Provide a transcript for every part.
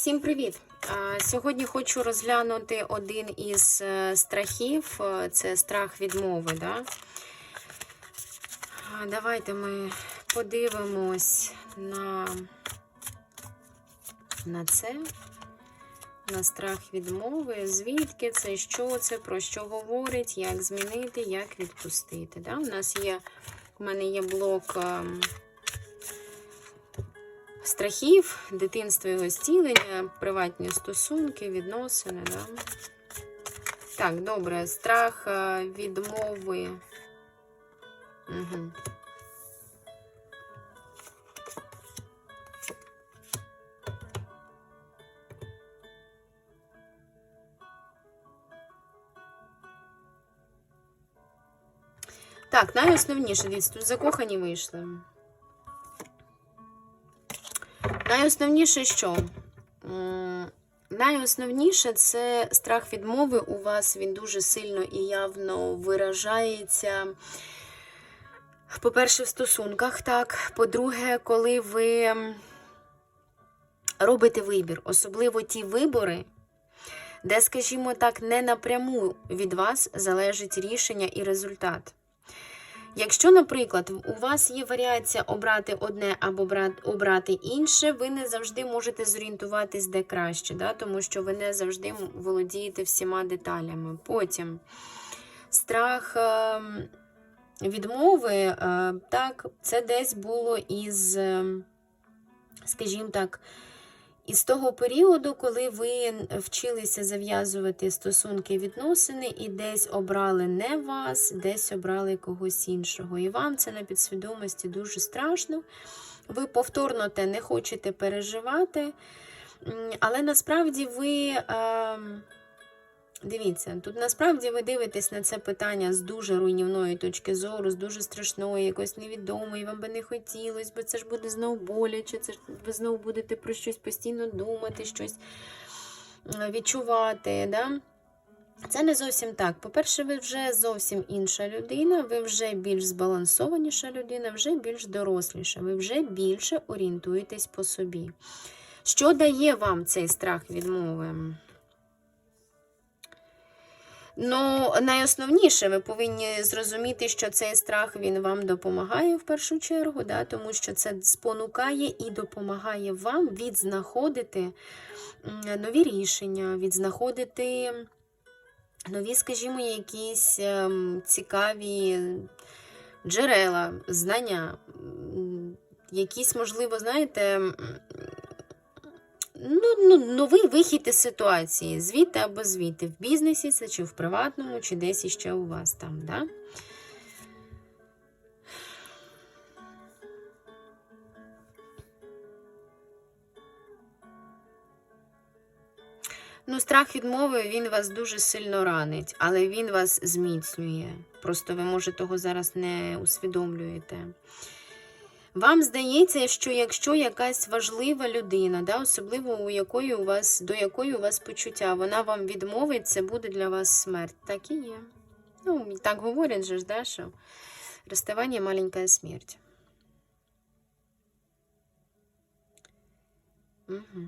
Всім привіт! Сьогодні хочу розглянути один із е, страхів. Е, Це страх відмови. Да? Давайте ми подивимось на, на це, на страх відмови, звідки це, що це, про що говорить, як змінити, як відпустити. Да? У нас є, у мене є блок. Страхів, дитинство його зцілення, приватні стосунки, відносини. Да? Так, добре, страх е, відмови. Угу. Так, найосновніше, дивіться, тут закохані вийшли. Найосновніше що? Найосновніше це страх відмови. У вас він дуже сильно і явно виражається. По-перше, в стосунках, так. По-друге, коли ви робите вибір, особливо ті вибори, де, скажімо так, не напряму від вас залежить рішення і результат. Якщо, наприклад, у вас є варіація обрати одне або обрати інше, ви не завжди можете зорієнтуватись де краще, да? тому що ви не завжди володієте всіма деталями. Потім страх е, відмови, е, так, це десь було із, е, скажімо так, із того періоду, коли ви вчилися зав'язувати стосунки відносини і десь обрали не вас, десь обрали когось іншого. І вам це на підсвідомості дуже страшно. Ви повторно те не хочете переживати, але насправді ви. Е Дивіться, тут насправді ви дивитесь на це питання з дуже руйнівної точки зору, з дуже страшної, якось невідомої, вам би не хотілося, бо це ж буде знову боляче, це ж ви знову будете про щось постійно думати, щось відчувати. Да? Це не зовсім так. По-перше, ви вже зовсім інша людина, ви вже більш збалансованіша людина, вже більш доросліша, ви вже більше орієнтуєтесь по собі. Що дає вам цей страх відмови? Ну, найосновніше, ви повинні зрозуміти, що цей страх він вам допомагає в першу чергу, да, тому що це спонукає і допомагає вам відзнаходити нові рішення, відзнаходити нові, скажімо, якісь ем, цікаві джерела, знання, якісь, можливо, знаєте, ну, ну, новий вихід із ситуації, звідти або звідти, в бізнесі це, чи в приватному, чи десь іще у вас там. Да? Ну, страх відмови, він вас дуже сильно ранить, але він вас зміцнює. Просто ви, може, того зараз не усвідомлюєте. Вам здається, що якщо якась важлива людина, да, особливо у якої у вас, до якої у вас почуття, вона вам відмовить, це буде для вас смерть. Так і є. Ну, так говорять же, да, що розставання маленька смерть. Угу.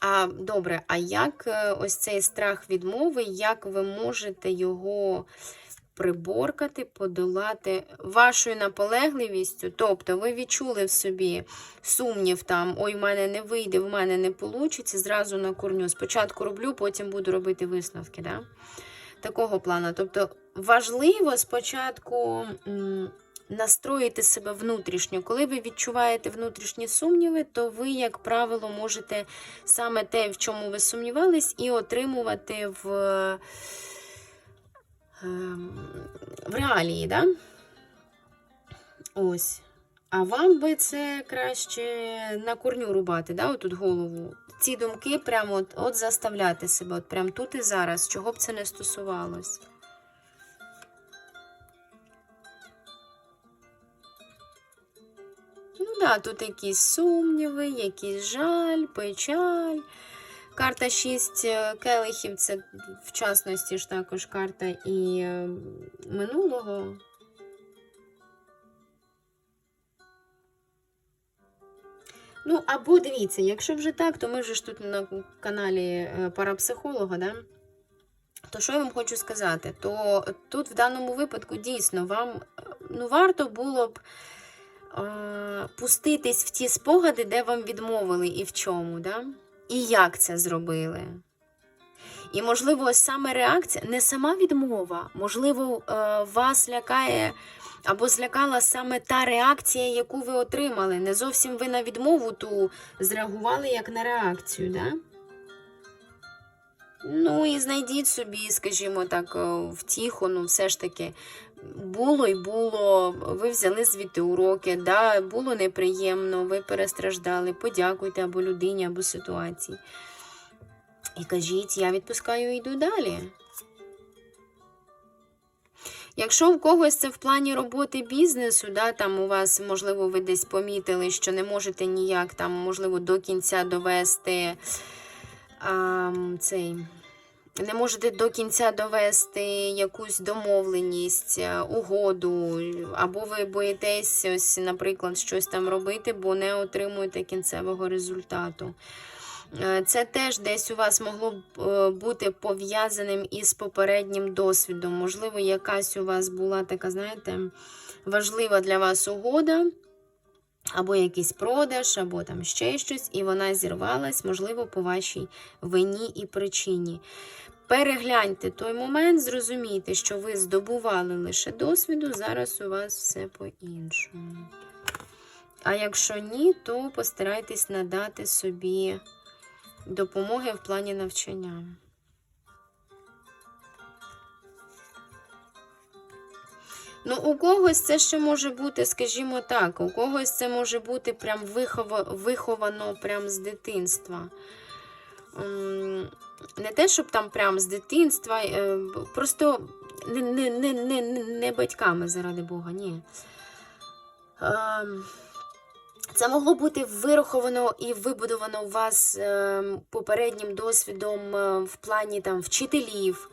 А добре, а як е, ось цей страх відмови, як ви можете його приборкати, подолати вашою наполегливістю. Тобто ви відчули в собі сумнів, там, ой, в мене не вийде, в мене не вийде, зразу на корню. Спочатку роблю, потім буду робити висновки. Да? Такого плану. Тобто важливо спочатку. Настроїти себе внутрішньо. Коли ви відчуваєте внутрішні сумніви, то ви, як правило, можете саме те, в чому ви сумнівались, і отримувати в в да? Ось. А вам би це краще на корню рубати, да, отут голову. Ці думки прямо от, от заставляти себе, от прямо тут і зараз, чого б це не стосувалось. Ну да, тут якісь сумніви, якийсь жаль, печаль. Карта 6 е, келихів це в частності ж також карта і е, минулого. Ну, або дивіться, якщо вже так, то ми вже ж тут на каналі е, парапсихолога, да? То що я вам хочу сказати? То тут в даному випадку дійсно вам ну, варто було б е, пуститись в ті спогади, де вам відмовили і в чому, да? І як це зробили. І, можливо, саме реакція, не сама відмова, можливо, е, вас лякає або злякала саме та реакція, яку ви отримали. Не зовсім ви на відмову ту зреагували як на реакцію, да? Ну і знайдіть собі, скажімо так, е, втіху, ну все ж таки. Було й було, ви взяли звідти уроки, да, було неприємно, ви перестраждали, подякуйте або людині, або ситуації. І кажіть, я відпускаю і йду далі. Якщо у когось це в плані роботи бізнесу, да, там у вас, можливо, ви десь помітили, що не можете ніяк там, можливо, до кінця довести а, цей. Не можете до кінця довести якусь домовленість, е, угоду, або ви боїтесь, ось, наприклад, щось там робити, бо не отримуєте кінцевого результату. Е, Це теж десь у вас могло б е, бути пов'язаним із попереднім досвідом. Можливо, якась у вас була така, знаєте, важлива для вас угода, або якийсь продаж, або там ще щось, і вона зірвалась, можливо, по вашій вині і причині. Перегляньте той момент, зрозумійте, що ви здобували лише досвіду, зараз у вас все по-іншому. А якщо ні, то постарайтесь надати собі допомоги в плані навчання. Ну, у когось це ще може бути, скажімо так, у когось це може бути прям вихова, виховано прям з дитинства. Не те, щоб там прям з дитинства, е, просто не, не, не, не, не батьками, заради Бога, ні. Ем, Це могло бути вираховано і вибудовано у вас е, попереднім досвідом е, в плані там вчителів,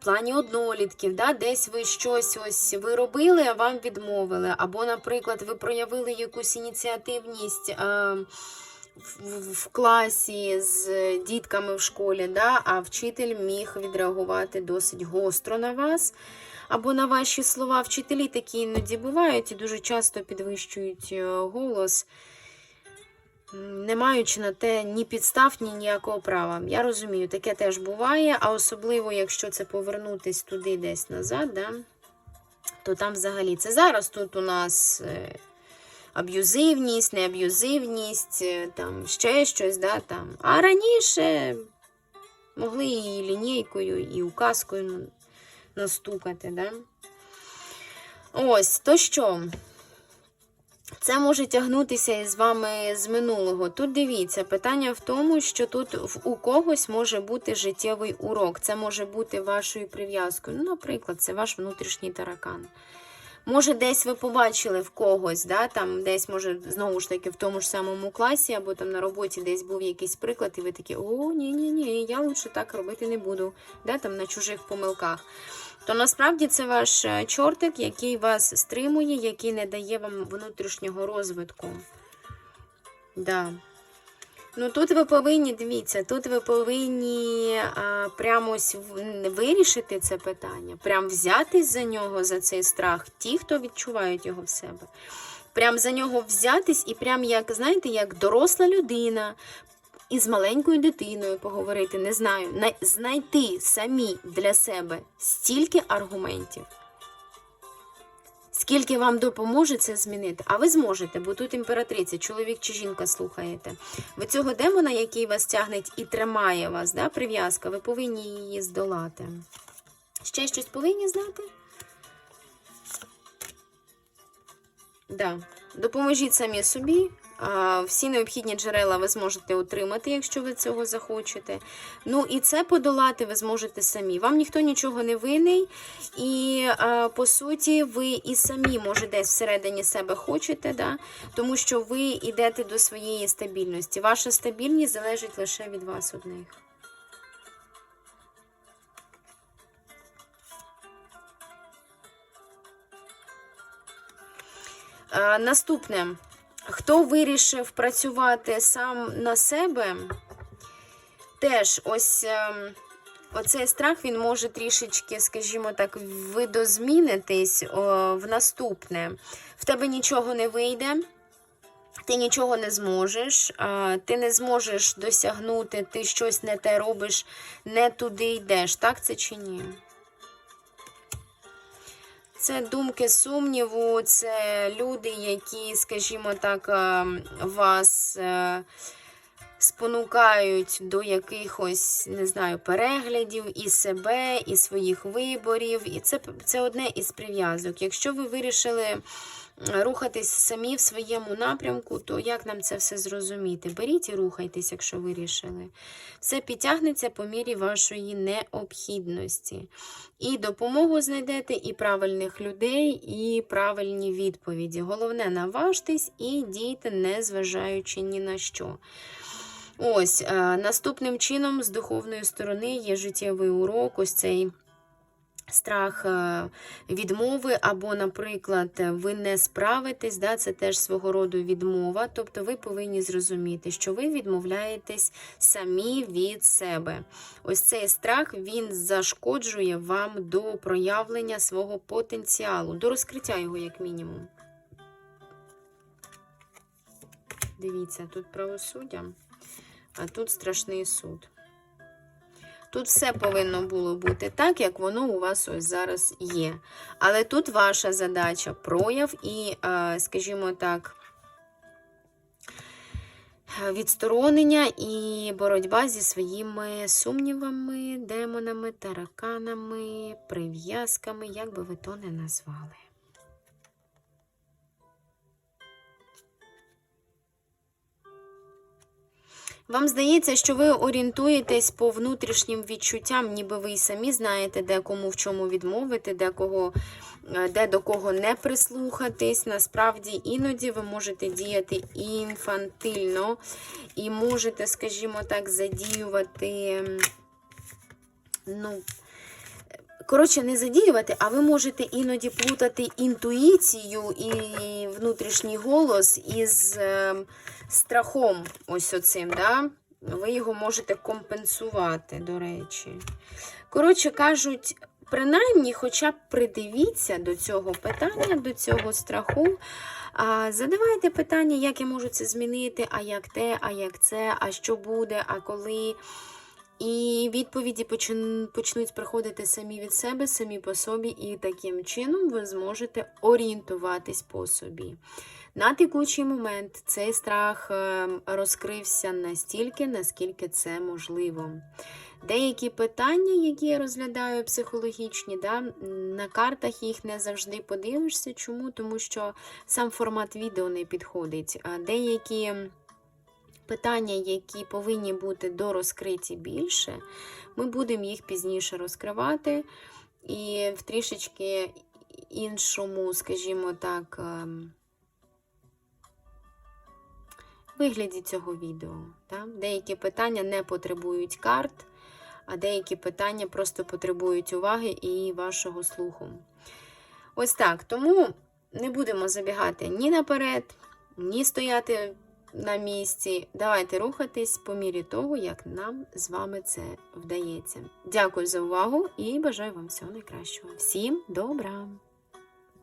в плані однолітків, да? десь ви щось ось ви робили, а вам відмовили. Або, наприклад, ви проявили якусь ініціативність е, в, в, класі з дітками в школі, да? а вчитель міг відреагувати досить гостро на вас. Або на ваші слова вчителі такі іноді бувають і дуже часто підвищують е, голос, не маючи на те ні підстав, ні ніякого права. Я розумію, таке теж буває, а особливо, якщо це повернутись туди десь назад, да, то там взагалі це зараз тут у нас е, аб'юзивність, неаб'юзивність, е, там ще щось, да, там. а раніше могли і лінійкою, і указкою настукати, да? Ось, то що? Це може тягнутися із вами з минулого. Тут дивіться, питання в тому, що тут у когось може бути життєвий урок. Це може бути вашою прив'язкою. Ну, наприклад, це ваш внутрішній таракан. Може, десь ви побачили в когось, да, там десь, може, знову ж таки, в тому ж самому класі, або там на роботі десь був якийсь приклад, і ви такі, о, ні, ні, ні, я лучше так робити не буду, да, там на чужих помилках. То насправді це ваш е, чортик, який вас стримує, який не дає вам внутрішнього розвитку. Да. Ну тут ви повинні, дивіться, тут ви повинні а, прямо ось вирішити це питання, прям взятись за нього, за цей страх, ті, хто відчувають його в себе. Прям за нього взятись і прям як, знаєте, як доросла людина із маленькою дитиною поговорити, не знаю, знайти самі для себе стільки аргументів. Скільки вам допоможе це змінити? А ви зможете, бо тут імператриця, чоловік чи жінка слухаєте. Ви цього демона, який вас тягнеть і тримає вас, да, прив'язка, ви повинні її здолати. Ще щось повинні знати? Да. Допоможіть самі собі. Всі необхідні джерела ви зможете отримати, якщо ви цього захочете. Ну і це подолати ви зможете самі. Вам ніхто нічого не винний, і по суті, ви і самі, може, десь всередині себе хочете, да? тому що ви йдете до своєї стабільності. Ваша стабільність залежить лише від вас одних. Наступне. Хто вирішив працювати сам на себе, теж ось ем, оцей страх він може трішечки, скажімо так, видозмінитись в наступне. В тебе нічого не вийде. Ти нічого не зможеш, ти не зможеш досягнути, ти щось не те робиш, не туди йдеш. Так це чи ні? Це думки сумніву, це люди, які, скажімо так, е, вас е, спонукають до якихось, не знаю, переглядів і себе, і своїх виборів. І це, це одне із прив'язок. Якщо ви вирішили рухатись самі в своєму напрямку, то як нам це все зрозуміти? Беріть і рухайтесь, якщо вирішили. Все підтягнеться по мірі вашої необхідності. І допомогу знайдете, і правильних людей, і правильні відповіді. Головне, наважтесь і дійте, не зважаючи ні на що. Ось, е, наступним чином, з духовної сторони, є життєвий урок, ось цей страх е, відмови, або, наприклад, ви не справитесь, да, це теж свого роду відмова. Тобто ви повинні зрозуміти, що ви відмовляєтесь самі від себе. Ось цей страх він зашкоджує вам до проявлення свого потенціалу, до розкриття його, як мінімум. Дивіться, тут правосуддя, а тут страшний суд. Тут все повинно було бути так, як воно у вас ось зараз є. Але тут ваша задача прояв і, скажімо так, відсторонення і боротьба зі своїми сумнівами, демонами, тараканами, прив'язками, як би ви то не назвали. Вам здається, що ви орієнтуєтесь по внутрішнім відчуттям, ніби ви й самі знаєте, де кому в чому відмовити, де кого, е, де до кого не прислухатись. Насправді, іноді ви можете діяти інфантильно і можете, скажімо так, задіювати, ну, Коротше, не задіювати, а ви можете іноді плутати інтуїцію і внутрішній голос із е, страхом. Ось оцим, да? Ви його можете компенсувати, до речі. Коротше кажуть, принаймні, хоча б придивіться до цього питання, до цього страху. А, Задавайте питання, як я можу це змінити, а як те, а як це, а що буде, а коли. І відповіді почнуть приходити самі від себе, самі по собі, і таким чином ви зможете орієнтуватись по собі. На текучий момент цей страх ем, розкрився настільки, наскільки це можливо. Деякі питання, які я розглядаю психологічні, да, на картах їх не завжди подивишся. Чому? Тому що сам формат відео не підходить. Деякі питання, які повинні бути дорозкриті більше, ми будемо їх пізніше розкривати. І в трішечки іншому, скажімо так, ем, вигляді цього відео. Деякі питання не потребують карт, а деякі питання просто потребують уваги і вашого слуху. Ось так. Тому не будемо забігати ні наперед, ні стояти на місці. Давайте рухатись по мірі того, як нам з вами це вдається. Дякую за увагу і бажаю вам всього найкращого. Всім добра!